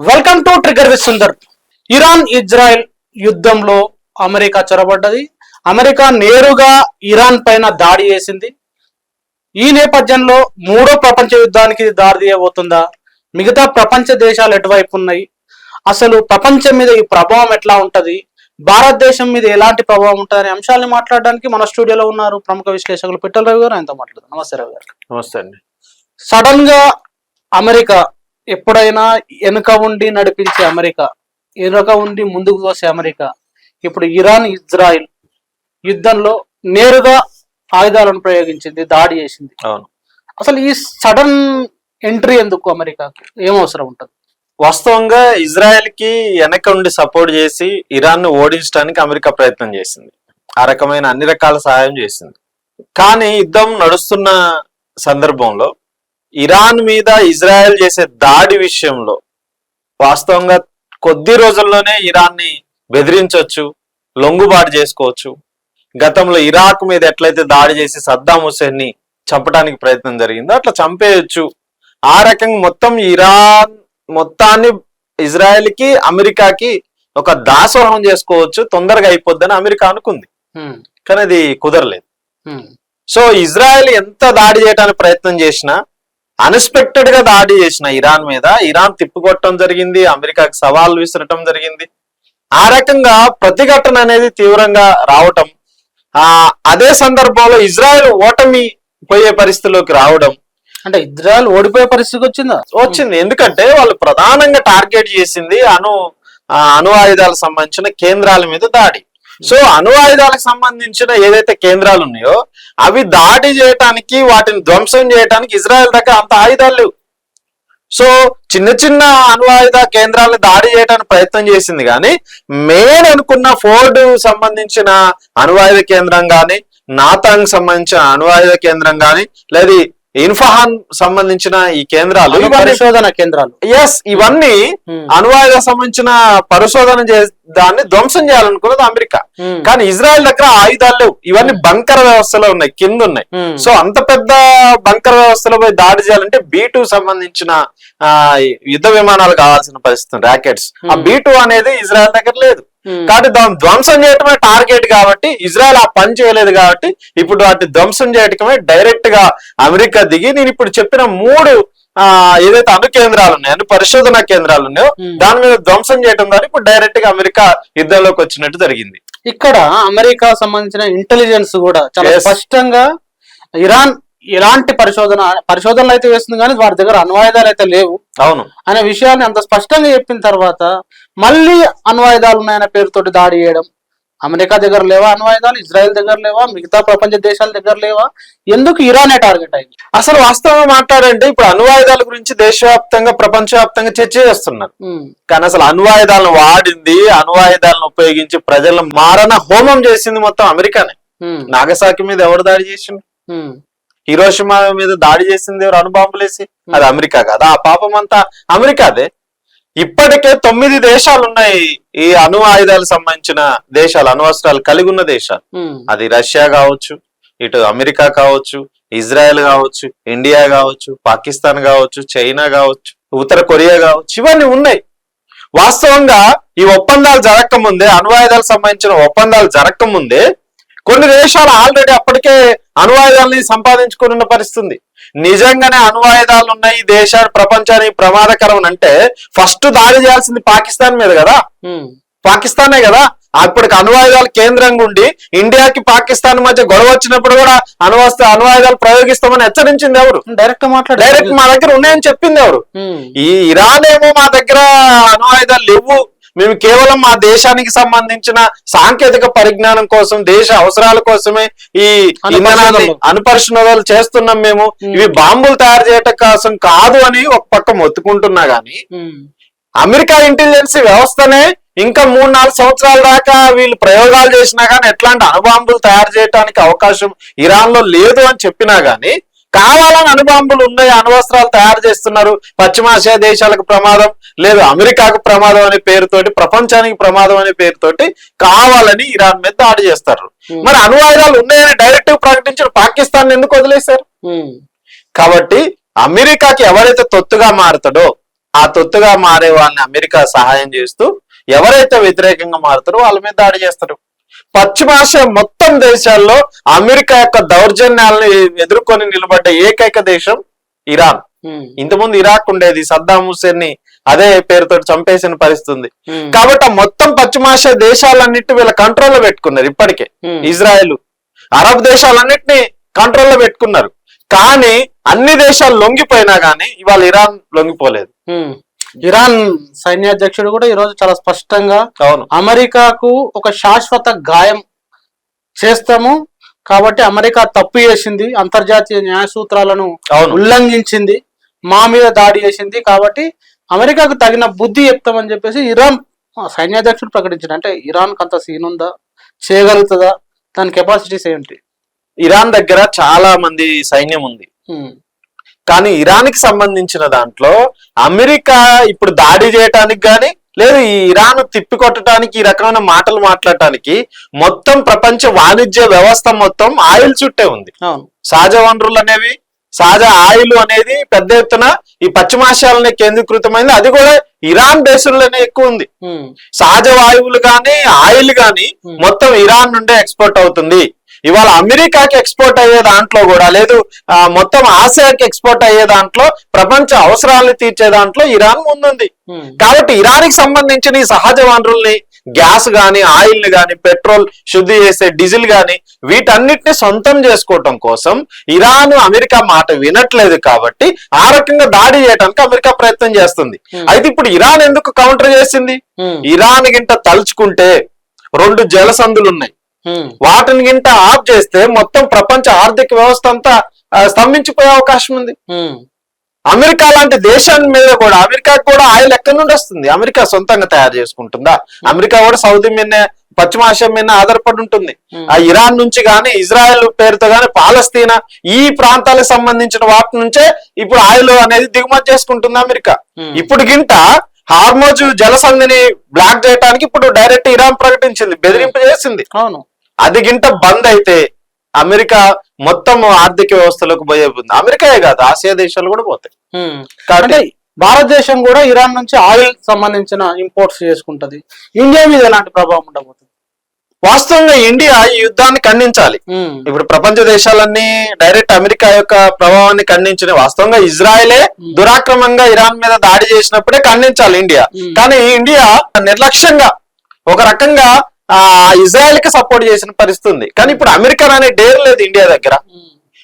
Welcome to Trigger with Sundar Iran Israel యుద్ధంలో America చొరబడ్డది. America నేరుగా ఇరాన్ పైన దాడి చేసింది. ఈ నేపథ్యంలో మూడో ప్రపంచ యుద్ధానికి దారి తీయబోతుందా మిగతా ప్రపంచ దేశాలు ఎటువైపు ఉన్నాయి? అసలు ప్రపంచం మీద ఈ ప్రభావం ఎట్లా ఉంటది? భారతదేశం మీద ఎలాంటి ప్రభావం ఉంటుంది అనే అంశాలను మాట్లాడడానికి మన స్టూడియోలో ఉన్నారు ప్రముఖ విశ్లేషకులు పిట్టల రవి గారు. ఆయనతో మాట్లాడదాం. నమస్తే రవి గారు. నమస్తే అండి. సడన్గా అమెరికా ఎప్పుడైనా వెనుక ఉండి నడిపించే అమెరికా వెనుక ఉండి ముందుకు తోసే అమెరికా ఇప్పుడు ఇరాన్ ఇజ్రాయిల్ యుద్ధంలో నేరుగా ఆయుధాలను ప్రయోగించింది దాడి చేసింది. అవును. అసలు ఈ సడన్ ఎంట్రీ ఎందుకు అమెరికాకు? ఏం అవసరం ఉంటుంది? వాస్తవంగా ఇజ్రాయెల్కి వెనక ఉండి సపోర్ట్ చేసి ఇరాన్ను ఓడించడానికి అమెరికా ప్రయత్నం చేసింది. ఆ రకమైన అన్ని రకాల సహాయం చేసింది. కానీ యుద్ధం నడుస్తున్న సందర్భంలో ఇరాన్ మీద ఇజ్రాయెల్ చేసే దాడి విషయంలో వాస్తవంగా కొద్ది రోజుల్లోనే ఇరాన్ని బెదిరించవచ్చు లొంగుబాటు చేసుకోవచ్చు. గతంలో ఇరాక్ మీద ఎట్లయితే దాడి చేసి సద్దాం హుసేన్ని చంపడానికి ప్రయత్నం జరిగిందో అట్లా చంపేయచ్చు. ఆ రకంగా మొత్తం ఇరాన్ మొత్తాన్ని ఇజ్రాయెల్కి అమెరికాకి ఒక దాసోహం చేసుకోవచ్చు. తొందరగా అయిపోద్దని అమెరికా అనుకుంది. కానీ అది కుదరలేదు. సో ఇజ్రాయెల్ ఎంత దాడి చేయడానికి ప్రయత్నం చేసినా అన్ఎక్స్పెక్టెడ్గా దాడి చేసిన ఇరాన్ మీద ఇరాన్ తిప్పికొట్టడం జరిగింది అమెరికాకి సవాల్ విసరటం జరిగింది. ఆ రకంగా ప్రతిఘటన అనేది తీవ్రంగా రావటం ఆ అదే సందర్భంలో ఇజ్రాయెల్ ఓటమి పోయే పరిస్థితిలోకి రావడం. అంటే ఇజ్రాయెల్ ఓడిపోయే పరిస్థితి వచ్చిందా? వచ్చింది. ఎందుకంటే వాళ్ళు ప్రధానంగా టార్గెట్ చేసింది అణు ఆ, అణు ఆయుధాలకు సంబంధించిన కేంద్రాల మీద దాడి. సో అణు ఆయుధాలకు సంబంధించిన ఏదైతే కేంద్రాలు ఉన్నాయో అవి దాడి చేయటానికి వాటిని ధ్వంసం చేయటానికి ఇజ్రాయెల్ దగ్గర అంత ఆయుధాలు లేవు. సో చిన్న చిన్న అణు ఆయుధ కేంద్రాలను దాడి చేయడానికి ప్రయత్నం చేసింది కానీ మెయిన్ అనుకున్న ఫోర్డ్ సంబంధించిన అణు ఆయుధ కేంద్రం కానీ నాతాంగ్ సంబంధించిన అణు ఆయుధ కేంద్రం కానీ లేదా ఇన్ఫహాన్ సంబంధించిన ఈ కేంద్రాలు పరిశోధన కేంద్రాలు. ఎస్ ఇవన్నీ హ్మ్, అణువాయుధ సంబంధించిన పరిశోధన దాన్ని ధ్వంసం చేయాలనుకున్నది అమెరికా. హ్మ్, కానీ ఇజ్రాయెల్ దగ్గర ఆయుధాలు లేవు. ఇవన్నీ బంకర వ్యవస్థలో ఉన్నాయి కింద ఉన్నాయి. హ్మ్, సో అంత పెద్ద బంకర వ్యవస్థలో పోయి దాడి చేయాలంటే బీ సంబంధించిన ఆ యుద్ధ విమానాలు కావాల్సిన పరిస్థితి రాకెట్స్. ఆ Hmm. బీ అనేది ఇజ్రాయెల్ దగ్గర లేదు. కాబట్టి దాన్ని ధ్వంసం చేయటమే టార్గెట్ కాబట్టి ఇజ్రాయెల్ ఆ పని చేయలేదు కాబట్టి ఇప్పుడు వాటి ధ్వంసం చేయటమే డైరెక్ట్గా అమెరికా దిగి నేను ఇప్పుడు చెప్పిన మూడు ఆ ఏదైతే అణు కేంద్రాలు ఉన్నాయో అణు పరిశోధన కేంద్రాలు ఉన్నాయో. దాని మీద ధ్వంసం చేయడం ద్వారా ఇప్పుడు డైరెక్ట్గా అమెరికా యుద్ధంలోకి వచ్చినట్టు జరిగింది ఇక్కడ అమెరికా సంబంధించిన ఇంటెలిజెన్స్ కూడా చాలా. స్పష్టంగా ఇరాన్ ఎలాంటి పరిశోధన పరిశోధనలు అయితే వేస్తుంది కానీ వారి దగ్గర అణ్వాయుధాలు అయితే లేవు అవును అనే విషయాన్ని అంత స్పష్టంగా చెప్పిన తర్వాత మళ్ళీ అణ్వాయుధాలు ఉన్నాయనే పేరుతోటి దాడి చేయడం అమెరికా దగ్గర లేవా అణ్వాయుధాలు ఇజ్రాయెల్ దగ్గర లేవా మిగతా ప్రపంచ దేశాల దగ్గర లేవా? ఎందుకు ఇరానే టార్గెట్ అయింది? అసలు వాస్తవంగా మాట్లాడంటే ఇప్పుడు అణువాయుధాల గురించి దేశవ్యాప్తంగా ప్రపంచవ్యాప్తంగా చర్చ చేస్తున్నారు. కానీ అసలు అణువాయుధాలను వాడింది అణువాయుధాలను ఉపయోగించి ప్రజలను మారణ హోమం చేసింది మొత్తం అమెరికానే. నాగసాకి మీద ఎవరు దాడి చేసిండు? ఉమ్, హిరోషిమా మీద దాడి చేసింది ఎవరు? అణుబాంబులేసి. అది అమెరికా కాదా? ఆ పాపం అంతా అమెరికాదే. ఇప్పటికే తొమ్మిది దేశాలు ఉన్నాయి ఈ అణు ఆయుధాలకు సంబంధించిన దేశాలు అణువస్త్రాలు కలిగి ఉన్న దేశాలు. అది రష్యా కావచ్చు ఇటు అమెరికా కావచ్చు ఇజ్రాయెల్ కావచ్చు ఇండియా కావచ్చు పాకిస్తాన్ కావచ్చు చైనా కావచ్చు ఉత్తర కొరియా కావచ్చు ఇవన్నీ ఉన్నాయి. వాస్తవంగా ఈ ఒప్పందాలు జరగక ముందే అణువాయుధాలకు సంబంధించిన ఒప్పందాలు జరగక ముందే కొన్ని దేశాలు ఆల్రెడీ అప్పటికే అణువాయుధాలని సంపాదించుకుని ఉన్న పరిస్థితి నిజంగానే అణువాయుధాలు ఉన్నాయి దేశాలు ప్రపంచానికి ప్రమాదకరం అని అంటే ఫస్ట్ దాడి చేయాల్సింది పాకిస్తాన్ మీద కదా? పాకిస్తానే కదా? అప్పటికి అణువాయుధాల కేంద్రంగా ఉండి ఇండియాకి పాకిస్తాన్ మధ్య గొడవ వచ్చినప్పుడు కూడా అణువస్త్ర అణువాయుధాలు ప్రయోగిస్తామని హెచ్చరించింది ఎవరు? డైరెక్ట్ మాట్లాడారు డైరెక్ట్ మా దగ్గర ఉన్నాయని చెప్పింది ఎవరు? ఈ ఇరాన్ ఏమో మా దగ్గర అణువాయుధాలు లేవు. మేము కేవలం మా దేశానికి సంబంధించిన సాంకేతిక పరిజ్ఞానం కోసం దేశ అవసరాల కోసమే ఈ ఇంధనాన్ని అనుపరిశోధనలు. చేస్తున్నాం మేము. ఇవి బాంబులు తయారు చేయటం కోసం కాదు అని ఒక పక్క మొత్తుకుంటున్నా గానీ అమెరికా ఇంటెలిజెన్స్ వ్యవస్థనే ఇంకా మూడు నాలుగు సంవత్సరాల దాకా వీళ్ళు ప్రయోగాలు చేసినా గానీ ఎట్లాంటి అణుబాంబులు తయారు చేయడానికి అవకాశం ఇరాన్లో లేదు అని చెప్పినా గానీ కావాలని అణుబాంబులు ఉన్నాయి అణువస్త్రాలు తయారు చేస్తున్నారు. పశ్చిమాసియా దేశాలకు ప్రమాదం లేదు అమెరికాకు ప్రమాదం అనే పేరుతోటి ప్రపంచానికి ప్రమాదం అనే పేరుతోటి కావాలని ఇరాన్ మీద దాడి చేస్తారు. మరి అణు ఆయుధాలు ఉన్నాయని డైరెక్ట్ ప్రకటించిన పాకిస్తాన్ ఎందుకు వదిలేశారు? ఉమ్, కాబట్టి అమెరికాకి ఎవరైతే తొత్తుగా మారుతాడో ఆ తొత్తుగా మారే వాళ్ళని అమెరికా సహాయం చేస్తూ ఎవరైతే వ్యతిరేకంగా మారుతారో వాళ్ళ మీద దాడి చేస్తారు. పశ్చిమాసియా మొత్తం దేశాల్లో అమెరికా యొక్క దౌర్జన్యాలను ఎదుర్కొని నిలబడ్డ ఏకైక దేశం ఇరాన్. ఇంతకుముందు ఇరాక్ ఉండేది సద్దాం హుస్సేన్ని అదే పేరుతో చంపేసిన పరిస్థితి ఉంది ఉమ్, కాబట్టి ఆ మొత్తం పశ్చిమాసియా దేశాలన్నిటి వీళ్ళ కంట్రోల్లో పెట్టుకున్నారు ఇప్పటికే. ఇజ్రాయెల్ అరబ్ దేశాలన్నిటిని కంట్రోల్లో పెట్టుకున్నారు. కానీ అన్ని దేశాలు లొంగిపోయినా గానీ ఇవాళ ఇరాన్ లొంగిపోలేదు. ఇరాన్ సైన్యాధ్యక్షుడు కూడా ఈరోజు చాలా స్పష్టంగా అవును. అమెరికాకు ఒక శాశ్వత గాయం చేస్తాము. కాబట్టి అమెరికా తప్పు చేసింది అంతర్జాతీయ న్యాయ సూత్రాలను ఉల్లంఘించింది మా మీద దాడి చేసింది. కాబట్టి అమెరికాకు తగిన బుద్ధి చెప్తామని చెప్పేసి ఇరాన్ సైన్యాధ్యక్షుడు ప్రకటించాడు. అంటే ఇరాన్ అంత సీన్ ఉందా? చేయగలుగుతుందా? దాని కెపాసిటీస్ ఏంటి? ఇరాన్ దగ్గర చాలా మంది సైన్యం ఉంది. కానీ ఇరాన్కి సంబంధించిన దాంట్లో అమెరికా ఇప్పుడు దాడి చేయటానికి గాని లేదు ఈ ఇరాన్ తిప్పి కొట్టడానికి ఈ రకమైన మాటలు మాట్లాడటానికి మొత్తం ప్రపంచ వాణిజ్య వ్యవస్థ మొత్తం ఆయిల్ చుట్టే ఉంది. సహజ వనరులు అనేవి సహజ ఆయిల్ అనేది పెద్ద ఎత్తున ఈ పశ్చిమాసియాలనే కేంద్రీకృతమైంది. అది కూడా ఇరాన్ దేశంలోనే ఎక్కువ ఉంది. సహజ వాయువులు కానీ ఆయిల్ కానీ. మొత్తం ఇరాన్ నుండే ఎక్స్పోర్ట్ అవుతుంది. ఇవాళ అమెరికాకి ఎక్స్పోర్ట్ అయ్యే దాంట్లో కూడా లేదు మొత్తం ఆసియాకి ఎక్స్పోర్ట్ అయ్యే దాంట్లో ప్రపంచ అవసరాలను తీర్చే దాంట్లో ఇరాన్ ముందుంది. కాబట్టి ఇరాన్కి సంబంధించిన ఈ సహజ వనరుల్ని గ్యాస్ గాని ఆయిల్ గాని పెట్రోల్ శుద్ధి చేసే డీజిల్ గాని వీటన్నిటిని సొంతం చేసుకోవటం కోసం ఇరాన్ అమెరికా మాట వినట్లేదు కాబట్టి ఆ రకంగా దాడి చేయడానికి అమెరికా ప్రయత్నం చేస్తుంది. అయితే ఇప్పుడు ఇరాన్ ఎందుకు కౌంటర్ చేసింది? ఇరాన్ గింట తలుచుకుంటే రెండు జలసందులు ఉన్నాయి వాటిని గింట ఆఫ్ చేస్తే మొత్తం ప్రపంచ ఆర్థిక వ్యవస్థ అంతా స్తంభించిపోయే అవకాశం ఉంది. అమెరికా లాంటి దేశాన్ని మీద కూడా అమెరికా కూడా ఆయిల్ ఎక్కడి నుండి వస్తుంది? అమెరికా సొంతంగా తయారు చేసుకుంటుందా? అమెరికా కూడా సౌదీ మీద పశ్చిమాసియా మీద ఆధారపడి ఉంటుంది. ఆ ఇరాన్ నుంచి గాని ఇజ్రాయెల్ పేరుతో గాని పాలస్తీనా ఈ ప్రాంతాలకు సంబంధించిన వాటి నుంచే ఇప్పుడు ఆయిల్ అనేది దిగుమతి చేసుకుంటుంది అమెరికా. ఇప్పుడు గింట హార్మోజ్ జలసంధిని బ్లాక్ చేయడానికి ఇప్పుడు డైరెక్ట్ ఇరాన్ ప్రకటించింది బెదిరింపు చేసింది. అవును. అది గింట బంద్ అయితే అమెరికా మొత్తం ఆర్థిక వ్యవస్థలోకి పోయే అమెరికాయే కాదు ఆసియా దేశాలు కూడా పోతాయి. కాబట్టి భారతదేశం కూడా ఇరాన్ నుంచి ఆయిల్ సంబంధించిన ఇంపోర్ట్స్ చేసుకుంటది. ఇండియా మీద ఎలాంటి ప్రభావం ఉండబోతుంది? వాస్తవంగా ఇండియా ఈ యుద్ధాన్ని ఖండించాలి. ఇప్పుడు ప్రపంచ దేశాలన్నీ డైరెక్ట్ అమెరికా యొక్క ప్రభావాన్ని ఖండించిన వాస్తవంగా ఇజ్రాయెలే దురాక్రమంగా ఇరాన్ మీద దాడి చేసినప్పుడే ఖండించాలి ఇండియా. కానీ ఇండియా నిర్లక్ష్యంగా ఒక రకంగా ఆ ఇజ్రాయెల్కి సపోర్ట్ చేసిన పరిస్థితి ఉంది. కానీ ఇప్పుడు అమెరికా అనే డేర్ లేదు ఇండియా దగ్గర.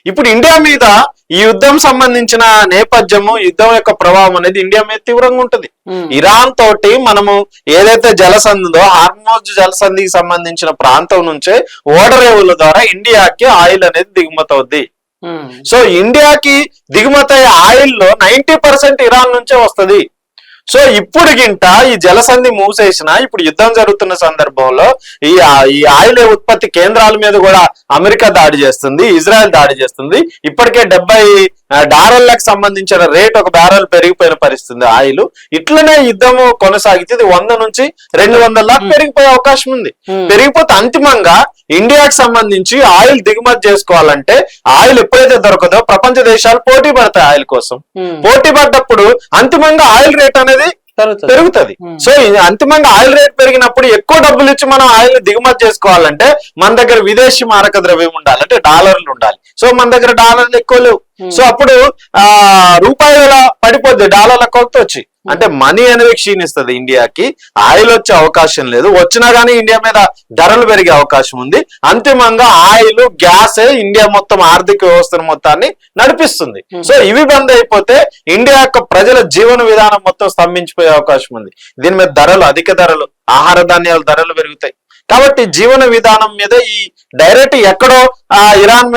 ఇప్పుడు ఇండియా మీద ఈ యుద్ధం సంబంధించిన నేపథ్యము యుద్ధం యొక్క ప్రభావం అనేది ఇండియా మీద తీవ్రంగా ఉంటుంది. ఉమ్, ఇరాన్ తోటి మనము ఏదైతే జలసంధి ఉందో హార్మోజ్ జలసంధికి సంబంధించిన ప్రాంతం నుంచే ఓడరేవుల ద్వారా ఇండియాకి ఆయిల్ అనేది దిగుమతి అవుద్ది. ఉమ్, సో ఇండియాకి దిగుమతి అయ్యే ఆయిల్లో నైన్టీ పర్సెంట్ ఇరాన్ నుంచే వస్తది. సో ఇప్పుడు గింట ఈ జలసంధి మూసేసిన ఇప్పుడు యుద్ధం జరుగుతున్న సందర్భంలో ఈ ఈ ఆయిల్ ఉత్పత్తి కేంద్రాల మీద కూడా అమెరికా దాడి చేస్తుంది ఇజ్రాయెల్ దాడి చేస్తుంది. ఇప్పటికే డెబ్బై డాలర్లకు సంబంధించిన రేట్ ఒక బ్యారెల్ పెరిగిపోయిన పరిస్థితి ఆయిల్. ఇట్లనే యుద్ధము కొనసాగితే ఇది వంద నుంచి రెండు వందల పెరిగిపోయే అవకాశం ఉంది. పెరిగిపోతే అంతిమంగా ఇండియాకి సంబంధించి ఆయిల్ దిగుమతి చేసుకోవాలంటే ఆయిల్ ఎప్పుడైతే దొరకదో ప్రపంచ దేశాలు పోటీ పడతాయి ఆయిల్ కోసం ఉమ్, పోటీ పడ్డప్పుడు అంతిమంగా ఆయిల్ రేట్ అనేది పెరుగుతుంది. Hmm. సో అంతిమంగా ఆయిల్ రేట్ పెరిగినప్పుడు ఎక్కువ డబ్బులు ఇచ్చి మనం ఆయిల్ దిగుమతి చేసుకోవాలంటే మన దగ్గర విదేశీ మారక ద్రవ్యం ఉండాలి అంటే డాలర్లు ఉండాలి సో మన దగ్గర డాలర్లు ఎక్కువ లేవు Hmm. సో అప్పుడు ఆ రూపాయల పడిపోద్ది డాలర్ల కొలత వచ్చి అంటే మనీ అనేది క్షీణిస్తుంది ఇండియాకి. ఆయిల్ వచ్చే అవకాశం లేదు. వచ్చినా గానీ ఇండియా మీద ధరలు పెరిగే అవకాశం ఉంది. అంతిమంగా ఆయిల్ గ్యాస్ ఇండియా మొత్తం ఆర్థిక వ్యవస్థను మొత్తాన్ని నడిపిస్తుంది. Hmm. సో ఇవి బంద్ అయిపోతే ఇండియా యొక్క ప్రజల జీవన విధానం మొత్తం స్తంభించిపోయే అవకాశం ఉంది. దీని మీద ధరలు అధిక ధరలు ఆహార ధాన్యాల ధరలు పెరుగుతాయి. కాబట్టి జీవన విధానం మీద ఈ డైరెక్ట్ ఎక్కడో ఆ ఇరాన్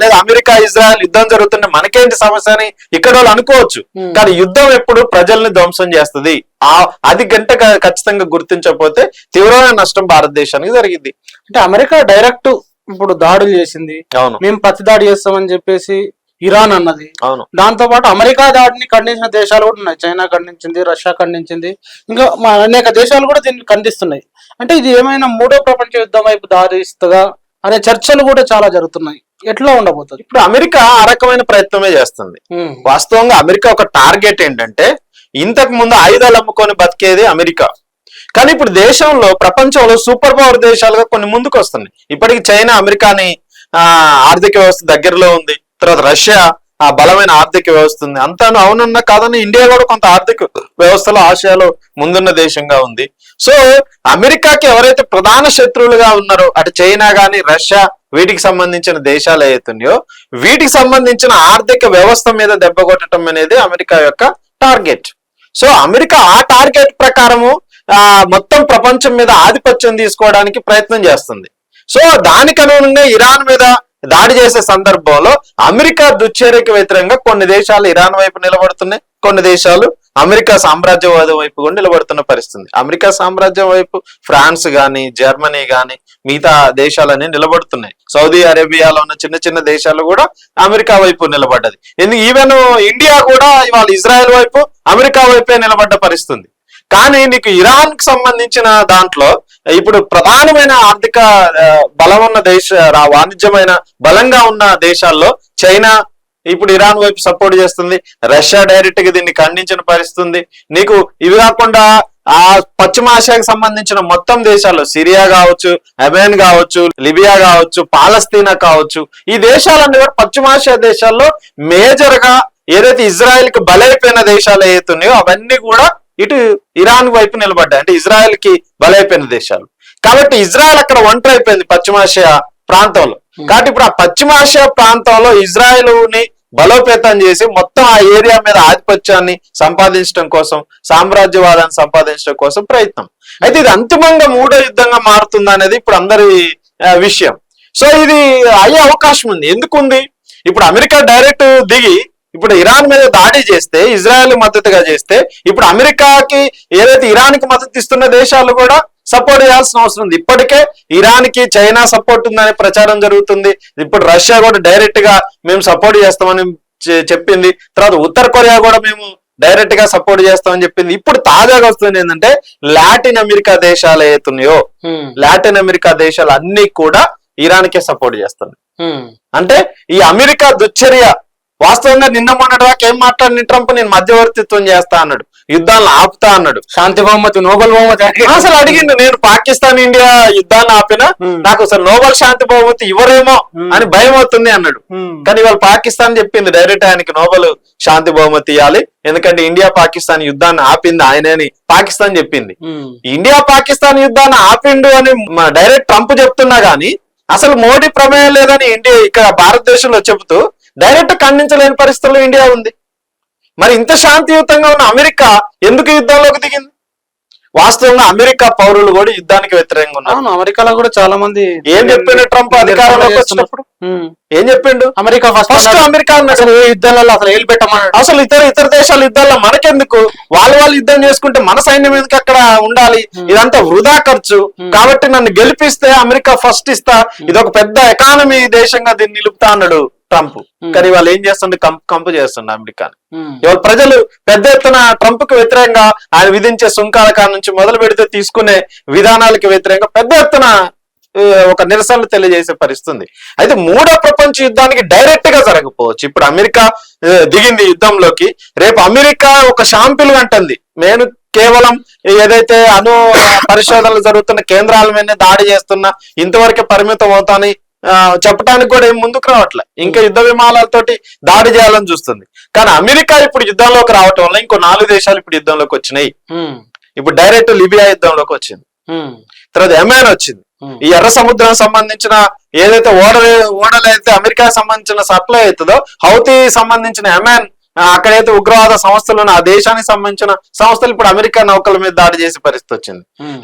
లేదా అమెరికా ఇజ్రాయెల్ యుద్ధం జరుగుతుంటే మనకేంటి సమస్య అని ఇక్కడ వాళ్ళు అనుకోవచ్చు. Hmm. కానీ యుద్ధం ఎప్పుడు ప్రజల్ని ధ్వంసం చేస్తుంది. ఆ అది గంట ఖచ్చితంగా గుర్తించకపోతే తీవ్రమైన నష్టం భారతదేశానికి జరిగింది. అంటే అమెరికా డైరెక్ట్ ఇప్పుడు దాడులు చేసింది. అవును. మేము ప్రతి దాడి చేస్తామని చెప్పేసి ఇరాన్ అన్నది. అవును. దాంతో పాటు అమెరికా దాడిని ఖండించిన దేశాలు కూడా ఉన్నాయి. చైనా ఖండించింది రష్యా ఖండించింది. ఇంకా అనేక దేశాలు కూడా దీన్ని ఖండిస్తున్నాయి. అంటే ఇది ఏమైనా మూడో ప్రపంచ యుద్ధం వైపు దారి ఇస్తుందా అనే చర్చలు కూడా చాలా జరుగుతున్నాయి. ఎట్లా ఉండబోతుంది? ఇప్పుడు అమెరికా ఆ రకమైన ప్రయత్నమే చేస్తుంది. వాస్తవంగా అమెరికా ఒక టార్గెట్ ఏంటంటే ఇంతకు ముందు ఆయుధాలు అమ్ముకొని బతికేది అమెరికా. కానీ ఇప్పుడు దేశంలో ప్రపంచంలో సూపర్ పవర్ దేశాలుగా కొన్ని ముందుకు వస్తున్నాయి ఇప్పటికి చైనా అమెరికాని ఆర్థిక వ్యవస్థ దగ్గరలో ఉంది. తర్వాత రష్యా ఆ బలమైన ఆర్థిక వ్యవస్థ ఉంది. అంతా అవునన్నా కాదని ఇండియా కూడా కొంత ఆర్థిక వ్యవస్థలో ఆసియాలో ముందున్న దేశంగా ఉంది. సో అమెరికాకి ఎవరైతే ప్రధాన శత్రువులుగా ఉన్నారో అటు చైనా కానీ రష్యా వీటికి సంబంధించిన దేశాలు ఏవైతున్నాయో వీటికి సంబంధించిన ఆర్థిక వ్యవస్థ మీద దెబ్బ కొట్టడం అనేది అమెరికా యొక్క టార్గెట్. సో అమెరికా ఆ టార్గెట్ ప్రకారము ఆ మొత్తం ప్రపంచం మీద ఆధిపత్యం తీసుకోవడానికి ప్రయత్నం చేస్తుంది. సో దానికి అనుగుణంగా ఇరాన్ మీద దాడి చేసే సందర్భంలో అమెరికా దుశ్చర్యకి వ్యతిరేకంగా కొన్ని దేశాలు ఇరాన్ వైపు నిలబడుతున్నాయి కొన్ని దేశాలు అమెరికా సామ్రాజ్యవాదం వైపు కూడా నిలబడుతున్న పరిస్థితి. అమెరికా సామ్రాజ్యం వైపు ఫ్రాన్స్ గాని జర్మనీ గాని మిగతా దేశాలన్నీ నిలబడుతున్నాయి. సౌదీ అరేబియాలో ఉన్న చిన్న చిన్న దేశాలు కూడా అమెరికా వైపు నిలబడ్డది. ఎందుకు ఈవెన్ ఇండియా కూడా ఇవాళ ఇజ్రాయెల్ వైపు అమెరికా వైపే నిలబడ్డ పరిస్థితుంది. కానీ నీకు ఇరాన్కి సంబంధించిన దాంట్లో ఇప్పుడు ప్రధానమైన ఆర్థిక బలం ఉన్న దేశ వాణిజ్యమైన బలంగా ఉన్న దేశాల్లో చైనా ఇప్పుడు ఇరాన్ వైపు సపోర్ట్ చేస్తుంది. రష్యా డైరెక్ట్గా దీన్ని ఖండించిన పరిస్థితుంది. నీకు ఇవి కాకుండా ఆ పశ్చిమ ఆసియాకి సంబంధించిన మొత్తం దేశాలు సిరియా కావచ్చు అమెన్ కావచ్చు లిబియా కావచ్చు పాలస్తీనా కావచ్చు ఈ దేశాలన్నీ కూడా పశ్చిమ ఆసియా దేశాల్లో మేజర్గా ఏదైతే ఇజ్రాయెల్కి బలైపోయిన దేశాలు ఏవైతే ఉన్నాయో అవన్నీ కూడా ఇటు ఇరాన్ వైపు నిలబడ్డాయి. అంటే ఇజ్రాయెల్కి బలైపోయిన దేశాలు. కాబట్టి ఇజ్రాయెల్ అక్కడ ఒంటరి అయిపోయింది పశ్చిమాసియా ప్రాంతంలో. కాబట్టి ఇప్పుడు ఆ పశ్చిమాసియా ప్రాంతంలో ఇజ్రాయెల్ని బలోపేతం చేసి మొత్తం ఆ ఏరియా మీద ఆధిపత్యాన్ని సంపాదించడం కోసం సామ్రాజ్యవాదాన్ని సంపాదించడం కోసం ప్రయత్నం. అయితే ఇది అంతిమంగా మూడో యుద్ధంగా మారుతుంది అనేది ఇప్పుడు అందరి విషయం. సో ఇది అయ్యే అవకాశం ఉంది. ఎందుకుంది? ఇప్పుడు అమెరికా డైరెక్ట్ దిగి ఇప్పుడు ఇరాన్ మీద దాడి చేస్తే ఇజ్రాయెల్ మద్దతుగా చేస్తే ఇప్పుడు అమెరికాకి ఏదైతే ఇరాన్కి మద్దతు ఇస్తున్న దేశాలు కూడా సపోర్ట్ చేయాల్సిన అవసరం ఉంది. ఇప్పటికే ఇరాన్కి చైనా సపోర్ట్ ఉందనే ప్రచారం జరుగుతుంది. ఇప్పుడు రష్యా కూడా డైరెక్ట్గా మేము సపోర్ట్ చేస్తామని చెప్పింది. తర్వాత ఉత్తర కొరియా కూడా మేము డైరెక్ట్గా సపోర్ట్ చేస్తామని చెప్పింది. ఇప్పుడు తాజాగా వస్తుంది ఏంటంటే లాటిన్ అమెరికా దేశాలు ఏతున్నాయో లాటిన్ అమెరికా దేశాలు అన్ని కూడా ఇరాన్ కే సపోర్ట్ చేస్తున్నాయి. అంటే ఈ అమెరికా దుశ్చర్య వాస్తవంగా నిన్న మొన్నటి దాకా ఏం మాట్లాడిన ట్రంప్ నేను మధ్యవర్తిత్వం చేస్తా అన్నాడు యుద్ధాలను ఆపుతా అన్నాడు శాంతి బహుమతి నోబెల్ బహుమతి. అసలు అడిగిండు నేను పాకిస్తాన్ ఇండియా యుద్ధాన్ని ఆపిన. నాకు అసలు నోబెల్ శాంతి బహుమతి ఇవ్వరేమో. అని భయం అవుతుంది అన్నాడు. కానీ ఇవాళ పాకిస్తాన్ చెప్పింది డైరెక్ట్ ఆయనకి నోబెల్ శాంతి బహుమతి ఇవ్వాలి ఎందుకంటే ఇండియా పాకిస్తాన్ యుద్ధాన్ని ఆపింది ఆయనే అని పాకిస్తాన్ చెప్పింది. ఇండియా పాకిస్తాన్ యుద్ధాన్ని ఆపిండు అని డైరెక్ట్ ట్రంప్ చెప్తున్నా గానీ అసలు మోడీ ప్రమేయం లేదని ఇండియా ఇక్కడ భారతదేశంలో చెబుతూ డైరెక్ట్ ఖండించలేని పరిస్థితుల్లో ఇండియా ఉంది. మరి ఇంత శాంతియుతంగా ఉన్న అమెరికా ఎందుకు యుద్ధంలోకి దిగింది? వాస్తవంగా అమెరికా పౌరులు కూడా యుద్ధానికి వ్యతిరేకంగా ఉన్నారు. అమెరికాలో కూడా చాలా మంది ఏం చెప్పిండు ట్రంప్ అధికారంలోకి వచ్చినప్పుడు. ఏం చెప్పిండు? అమెరికా ఫస్ట్ అమెరికా అసలు ఏ యుద్ధాలలో అసలు ఏలు పెట్టమన్నాడు. అసలు ఇతర ఇతర దేశాల యుద్ధాల్లో మనకెందుకు? వాళ్ళు వాళ్ళు యుద్ధం చేసుకుంటే మన సైన్యం ఎందుకు అక్కడ ఉండాలి? ఇదంతా వృధా ఖర్చు. కాబట్టి నన్ను గెలిపిస్తే అమెరికా ఫస్ట్ ఇస్తా. ఇది ఒక పెద్ద ఎకానమీ దేశంగా దీన్ని నిలుపుతా అన్నాడు. ట్రంప్. కానీ వాళ్ళు ఏం చేస్తుండే? కంపు కంపు చేస్తుండే అమెరికాని. ఇవాళ ప్రజలు పెద్ద ఎత్తున ట్రంప్కు వ్యతిరేకంగా ఆయన విధించే సుంకాల కాడ నుంచి మొదలు పెడితే తీసుకునే విధానాలకు వ్యతిరేకంగా పెద్ద ఎత్తున ఒక నిరసనలు తెలియజేసే పరిస్థితి ఉంది. అయితే మూడో ప్రపంచ యుద్ధానికి డైరెక్ట్గా జరగకపోవచ్చు. ఇప్పుడు అమెరికా దిగింది యుద్ధంలోకి. రేపు అమెరికా ఒక షాంపిల్ అంటుంది. నేను కేవలం ఏదైతే అణు పరిశోధనలు జరుగుతున్న కేంద్రాల మీద దాడి చేస్తున్నా ఇంతవరకే పరిమితం అవుతాని చెప్పడానికి కూడా ఏం ముందుకు రావట్లే ఇంకా యుద్ధ విమానాలతోటి దాడి చేయాలని చూస్తుంది కానీ అమెరికా ఇప్పుడు యుద్ధంలోకి రావటం వల్ల ఇంకో నాలుగు దేశాలు ఇప్పుడు యుద్ధంలోకి వచ్చినాయి. ఇప్పుడు డైరెక్ట్ లిబియా యుద్ధంలోకి వచ్చింది. తర్వాత ఎమెన్ వచ్చింది. ఈ ఎర్ర సముద్రం సంబంధించిన ఏదైతే ఓడ ఓడలు అయితే అమెరికా సంబంధించిన సప్లై అవుతుందో హౌతీ సంబంధించిన ఎమెన్ అక్కడైతే ఉగ్రవాద సంస్థలు ఉన్న ఆ దేశానికి సంబంధించిన సంస్థలు ఇప్పుడు అమెరికా నౌకల మీద దాడి చేసే పరిస్థితి వచ్చింది.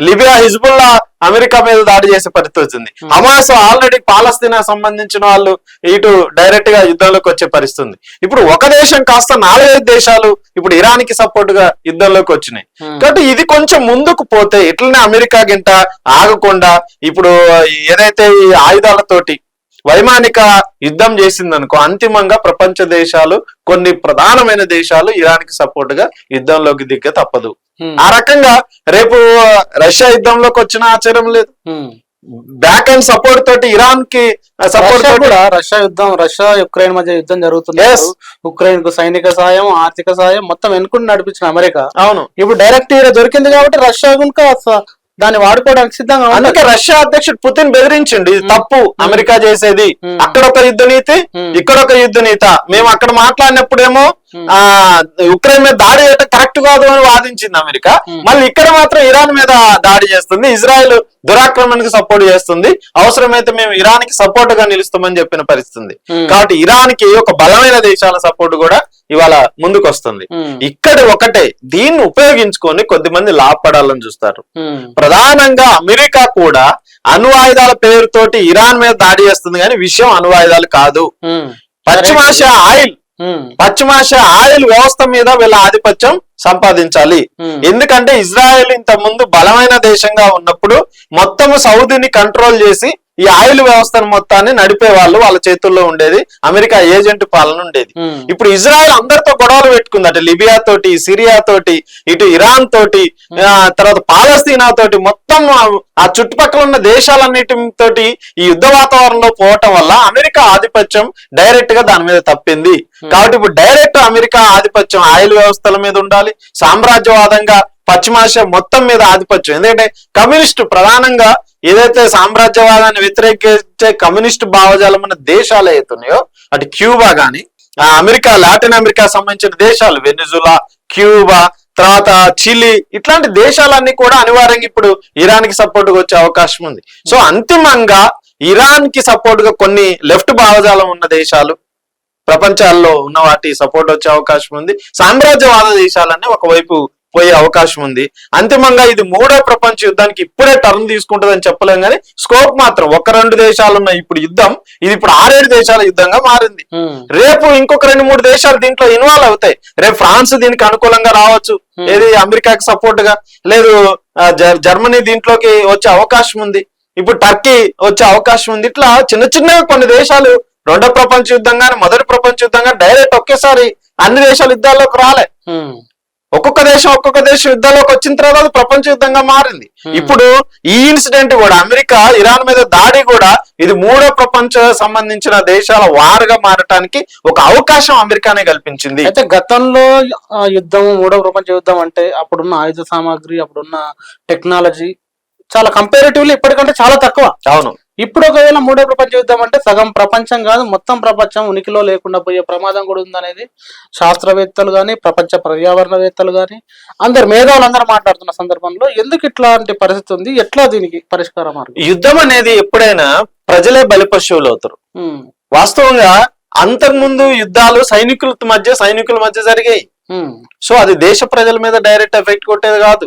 లిబియా హిజ్బుల్లా అమెరికా మీద దాడి చేసే పరిస్థితి వచ్చింది. హమాస్ ఆల్రెడీ పాలస్తీనా సంబంధించిన వాళ్ళు ఇటు డైరెక్ట్గా యుద్ధంలోకి వచ్చే పరిస్థితి ఉంది. ఇప్పుడు ఒక దేశం కాస్త నాలుగైదు దేశాలు ఇప్పుడు ఇరాన్కి సపోర్ట్గా యుద్ధంలోకి వచ్చినాయి. కాబట్టి ఇది కొంచెం ముందుకు పోతే ఇట్లనే అమెరికా గింట ఆగకుండా ఇప్పుడు ఏదైతే ఈ ఆయుధాలతోటి వైమానిక యుద్ధం చేసిందనుకో అంతిమంగా ప్రపంచ దేశాలు కొన్ని ప్రధానమైన దేశాలు ఇరాన్కి సపోర్ట్గా యుద్ధంలోకి దిగ్గ తప్పదు. ఆ రకంగా రేపు రష్యా యుద్ధంలోకి వచ్చిన ఆశ్చర్యం లేదు. బ్యాక్ అండ్ సపోర్ట్ తోటి ఇరాన్కి సపోర్ట్ కూడా రష్యా యుద్ధం రష్యా యుక్రెయిన్ మధ్య యుద్ధం జరుగుతుంది. ఉక్రెయిన్కు సైనిక సాయం ఆర్థిక సాయం మొత్తం వెనుకుండి నడిపించిన అమెరికా అవును ఇప్పుడు డైరెక్ట్ దొరికింది కాబట్టి రష్యా కనుక స- దాన్ని వాడుకోవడానికి సిద్ధంగా. అందుకే రష్యా అధ్యక్షుడు పుతిన్ బెదిరించిండు ఇది తప్పు అమెరికా చేసేది. అక్కడ ఒక యుద్ధ నీతి. ఇక్కడ ఒక యుద్ధ నీత. మేము అక్కడ మాట్లాడినప్పుడేమో ఆ ఉక్రెయిన్ మీద దాడి చేయటం కరెక్ట్ కాదు అని వాదించింది అమెరికా. మళ్ళీ ఇక్కడ మాత్రం ఇరాన్ మీద దాడి చేస్తుంది ఇజ్రాయెల్ దురాక్రమణకు సపోర్ట్ చేస్తుంది. అవసరమైతే మేము ఇరాన్కి సపోర్ట్గా నిలుస్తామని చెప్పిన పరిస్థితి. కాబట్టి ఇరాన్కి ఒక బలమైన దేశాల సపోర్ట్ కూడా ఇవాళ ముందుకు వస్తుంది. ఇక్కడ ఒకటే దీన్ని ఉపయోగించుకొని కొద్దిమంది లాభపడాలని చూస్తారు. ప్రధానంగా అమెరికా కూడా అణు ఆయుధాల పేరుతోటి ఇరాన్ మీద దాడి చేస్తుంది కానీ విషయం అణు ఆయుధాలు కాదు. పశ్చిమాసియా ఆయిల్. పశ్చిమాసియా ఆయిల్ వ్యవస్థ మీద వీళ్ళ ఆధిపత్యం సంపాదించాలి. ఎందుకంటే ఇజ్రాయెల్ ఇంత ముందు బలమైన దేశంగా ఉన్నప్పుడు మొత్తం సౌదీని కంట్రోల్ చేసి ఈ ఆయిల్ వ్యవస్థను మొత్తాన్ని నడిపే వాళ్ళు వాళ్ళ చేతుల్లో ఉండేది అమెరికా ఏజెంట్ పాలన ఉండేది. Hmm. ఇప్పుడు ఇజ్రాయెల్ అందరితో గొడవలు పెట్టుకుంది అటు లిబియా తోటి సిరియా తోటి ఇటు ఇరాన్ తోటి ఆ, తర్వాత పాలస్తీనా తోటి మొత్తం ఆ- ఆ చుట్టుపక్కల ఉన్న దేశాలన్నిటి తోటి ఈ యుద్ధ వాతావరణంలో పోవటం వల్ల అమెరికా ఆధిపత్యం డైరెక్ట్గా దాని మీద తప్పింది. కాబట్టి ఇప్పుడు డైరెక్ట్ అమెరికా ఆధిపత్యం ఆయిల్ వ్యవస్థల మీద ఉండాలి సామ్రాజ్యవాదంగా పశ్చిమాసియా మొత్తం మీద ఆధిపత్యం. ఎందుకంటే కమ్యూనిస్టు ప్రధానంగా ఏదైతే సామ్రాజ్యవాదాన్ని వ్యతిరేకించే కమ్యూనిస్ట్ భావజాలం ఉన్న దేశాలు అవుతున్నాయో అటు క్యూబా గాని ఆ అమెరికా లాటిన్ అమెరికా సంబంధించిన దేశాలు వెనిజులా క్యూబా తర్వాత చిలీ ఇట్లాంటి దేశాలన్నీ కూడా అనివార్యంగా ఇప్పుడు ఇరాన్కి సపోర్ట్గా వచ్చే అవకాశం ఉంది. సో అంతిమంగా ఇరాన్కి సపోర్ట్గా కొన్ని లెఫ్ట్ భావజాలం ఉన్న దేశాలు ప్రపంచాల్లో ఉన్న వాటి సపోర్ట్ వచ్చే అవకాశం ఉంది. సామ్రాజ్యవాద దేశాలన్నీ ఒకవైపు పోయే అవకాశం ఉంది. అంతిమంగా ఇది మూడో ప్రపంచ యుద్ధానికి ఇప్పుడే టర్న్ తీసుకుంటుందని చెప్పలేం కానీ స్కోప్ మాత్రం ఒక రెండు దేశాలు ఉన్న ఇప్పుడు యుద్ధం ఇది ఇప్పుడు ఆరేడు దేశాల యుద్ధంగా మారింది. రేపు ఇంకొక రెండు మూడు దేశాలు దీంట్లో ఇన్వాల్వ్ అవుతాయి. రేపు ఫ్రాన్స్ దీనికి అనుకూలంగా రావచ్చు. ఏది అమెరికాకి సపోర్ట్గా లేదు జర్మనీ దీంట్లోకి వచ్చే అవకాశం ఉంది. ఇప్పుడు టర్కీ వచ్చే అవకాశం ఉంది. ఇట్లా చిన్న చిన్నగా కొన్ని దేశాలు రెండో ప్రపంచ యుద్ధం గాని మొదటి ప్రపంచ యుద్ధం గాని డైరెక్ట్ ఒకేసారి అన్ని దేశాలు యుద్ధాల్లోకి రాలే. ఒక్కొక్క దేశం ఒక్కొక్క దేశం యుద్ధాల్లోకి వచ్చిన తర్వాత అది ప్రపంచ యుద్ధంగా మారింది. ఇప్పుడు ఈ ఇన్సిడెంట్ కూడా అమెరికా ఇరాన్ మీద దాడి కూడా ఇది మూడో ప్రపంచ సంబంధించిన దేశాల వారుగా మారటానికి ఒక అవకాశం అమెరికానే కల్పించింది. అయితే గతంలో ఆ యుద్ధం మూడో ప్రపంచ యుద్ధం అంటే అప్పుడున్న ఆయుధ సామాగ్రి అప్పుడున్న టెక్నాలజీ చాలా కంపారిటివ్లీ ఇప్పటికంటే చాలా తక్కువ. అవును. ఇప్పుడు ఒకవేళ మూడో ప్రపంచ యుద్ధం అంటే సగం ప్రపంచం కాదు మొత్తం ప్రపంచం ఉనికిలో లేకుండా పోయే ప్రమాదం కూడా ఉందనేది శాస్త్రవేత్తలు కానీ ప్రపంచ పర్యావరణవేత్తలు కానీ అందరు మేధావులు అందరూ మాట్లాడుతున్న సందర్భంలో ఎందుకు ఇట్లాంటి పరిస్థితి ఉంది? ఎట్లా దీనికి పరిష్కార మార్గం? యుద్ధం అనేది ఎప్పుడైనా ప్రజలే బలిపశువులు అవుతారు. వాస్తవంగా అంతకుముందు యుద్ధాలు సైనికుల మధ్య సైనికుల మధ్య జరిగాయి. సో అది దేశ ప్రజల మీద డైరెక్ట్ ఎఫెక్ట్ కొట్టేది కాదు.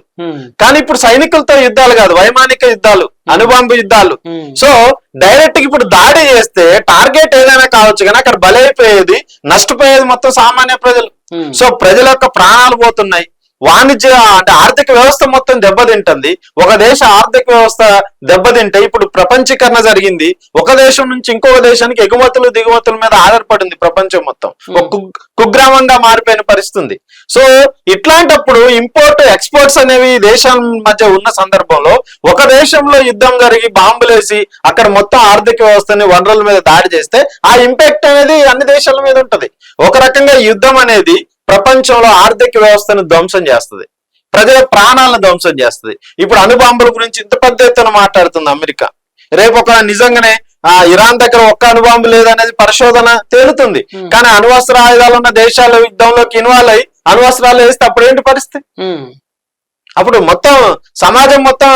కానీ ఇప్పుడు సైనికులతో యుద్ధాలు కాదు వైమానిక యుద్ధాలు అణుబాంబు యుద్ధాలు. సో డైరెక్ట్ ఇప్పుడు దాడి చేస్తే టార్గెట్ ఏదైనా కావచ్చు కానీ అక్కడ బలైపోయేది నష్టపోయేది మొత్తం సామాన్య ప్రజలు. సో ప్రజల యొక్క ప్రాణాలు పోతున్నాయి. వాణిజ్య అంటే ఆర్థిక వ్యవస్థ మొత్తం దెబ్బతింటుంది. ఒక దేశ ఆర్థిక వ్యవస్థ దెబ్బతింటే ఇప్పుడు ప్రపంచీకరణ జరిగింది. ఒక దేశం నుంచి ఇంకొక దేశానికి ఎగుమతులు దిగుమతుల మీద ఆధారపడింది ప్రపంచం మొత్తం. కుగ్రామంగా మారిపోయిన పరిస్థితుంది. సో ఇట్లాంటప్పుడు ఇంపోర్ట్ ఎక్స్పోర్ట్స్ అనేవి దేశాల మధ్య ఉన్న సందర్భంలో ఒక దేశంలో యుద్ధం జరిగి బాంబులేసి అక్కడ మొత్తం ఆర్థిక వ్యవస్థని వనరుల మీద దాడి చేస్తే ఆ ఇంపాక్ట్ అనేది అన్ని దేశాల మీద ఉంటది. ఒక రకంగా యుద్ధం అనేది ప్రపంచంలో ఆర్థిక వ్యవస్థను ధ్వంసం చేస్తుంది. ప్రజల ప్రాణాలను ధ్వంసం చేస్తుంది. ఇప్పుడు అణుబాంబుల గురించి ఇంత పెద్ద ఎత్తున మాట్లాడుతుంది అమెరికా. రేపు ఒక నిజంగానే ఆ ఇరాన్ దగ్గర ఒక్క అణుబాంబు లేదనేది పరిశోధన తేలుతుంది. కానీ అణువస్త్ర ఆయుధాలు ఉన్న దేశాల యుద్ధంలోకి ఇన్వాల్వ్ అయ్యి అణువస్త్రాలు వేస్తే అప్పుడు ఏంటి పరిస్థితి? అప్పుడు మొత్తం సమాజం మొత్తం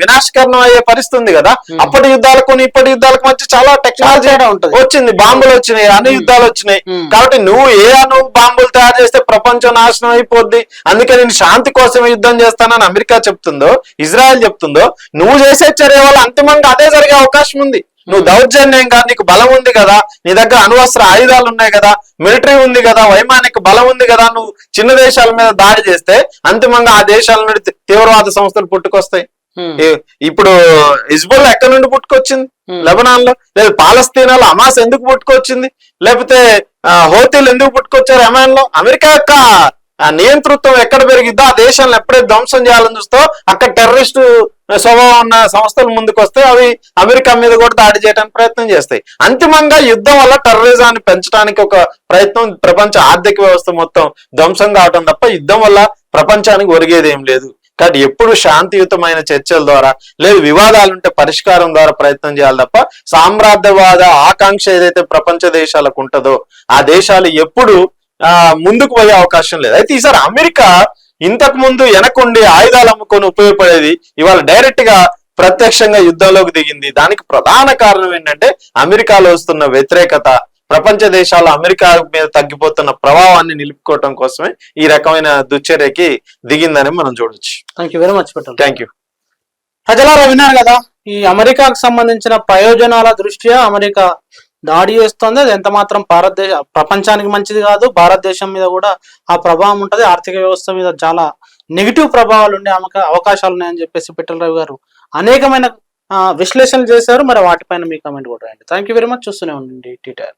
వినాశకరణం అయ్యే పరిస్థితి ఉంది కదా అప్పటి యుద్ధాలకు ఇప్పటి యుద్ధాలకు మధ్య చాలా టెక్నాలజీ. వచ్చింది. బాంబులు వచ్చినాయి అన్ని యుద్ధాలు వచ్చినాయి. Hmm. కాబట్టి నువ్వు ఏ అణు బాంబులు తయారు చేస్తే ప్రపంచం నాశనం అయిపోద్ది? అందుకే నేను శాంతి కోసం యుద్ధం చేస్తానని అమెరికా చెప్తుందో ఇజ్రాయెల్ చెప్తుందో నువ్వు చేసే చర్య వల్ల అంతిమంగా అదే జరిగే అవకాశం ఉంది. నువ్వు దౌర్జన్యంగా నీకు బలం ఉంది కదా. నీ దగ్గర అణువస్త్ర ఆయుధాలు ఉన్నాయి కదా. మిలిటరీ ఉంది కదా. వైమానిక బలం ఉంది కదా. నువ్వు చిన్న దేశాల మీద దాడి చేస్తే అంతిమంగా ఆ దేశాల నుండి తీ- తీవ్రవాద సంస్థలు పుట్టుకొస్తాయి. ఏ- ఇప్పుడు హిజ్బుల్ ఎక్కడి నుండి పుట్టుకొచ్చింది? Hmm. లెబనాన్లో లేదు పాలస్తీనాలో అమాస్ ఎందుకు పుట్టుకొచ్చింది? లేకపోతే హోతీలు ఎందుకు పుట్టుకొచ్చారు యమాన్లో అమెరికా యొక్క ఆ నియంతృత్వం ఎక్కడ పెరిగిద్దో ఆ దేశాలను ఎప్పుడైతే ధ్వంసం చేయాలని చూస్తో అక్కడ టెర్రరిస్ట్ స్వభావం ఉన్న సంస్థలు ముందుకు వస్తే అవి అమెరికా మీద కూడా దాడి చేయడానికి ప్రయత్నం చేస్తాయి. అంతిమంగా యుద్ధం వల్ల టెర్రరిజాన్ని పెంచడానికి ఒక ప్రయత్నం ప్రపంచ ఆర్థిక వ్యవస్థ మొత్తం ధ్వంసం కావటం తప్ప యుద్ధం వల్ల ప్రపంచానికి ఒరిగేది ఏం లేదు. కాబట్టి ఎప్పుడు శాంతియుతమైన చర్చల ద్వారా లేదు వివాదాలుంటే పరిష్కారం ద్వారా ప్రయత్నం చేయాలి తప్ప సామ్రాజ్యవాద ఆకాంక్ష ఏదైతే ప్రపంచ దేశాలకు ఉంటుందో ఆ దేశాలు ఎప్పుడు ముందుకు పోయే అవకాశం లేదు. అయితే ఈసారి అమెరికా ఇంతకు ముందు వెనకుండి ఆయుధాలు అమ్ముకొని ఉపయోగపడేది ఇవాళ డైరెక్ట్గా ప్రత్యక్షంగా యుద్ధంలోకి దిగింది. దానికి ప్రధాన కారణం ఏంటంటే అమెరికాలో వస్తున్న వ్యతిరేకత. ప్రపంచ దేశాలు అమెరికా మీద తగ్గిపోతున్న ప్రభావాన్ని నిలుపుకోవటం కోసమే ఈ రకమైన దుశ్చర్యకి దిగిందని మనం చూడొచ్చు. Thank you very much thank you ప్రజలారా విన్నారు కదా? ఈ అమెరికాకు సంబంధించిన ప్రయోజనాల దృష్ట్యా అమెరికా దాడి చేస్తుంది. అది ఎంత మాత్రం భారతదేశ ప్రపంచానికి మంచిది కాదు. భారతదేశం మీద కూడా ఆ ప్రభావం ఉంటుంది. ఆర్థిక వ్యవస్థ మీద చాలా నెగిటివ్ ప్రభావాలు ఉండే ఆమెకు అవకాశాలు ఉన్నాయని చెప్పేసి పిట్టల రవి గారు అనేకమైన విశ్లేషణలు చేశారు. మరి వాటిపైన మీ కమెంట్ కూడా రాయండి. థ్యాంక్ యూ వెరీ మచ్ చూస్తూనే ఉండండి. టీటర్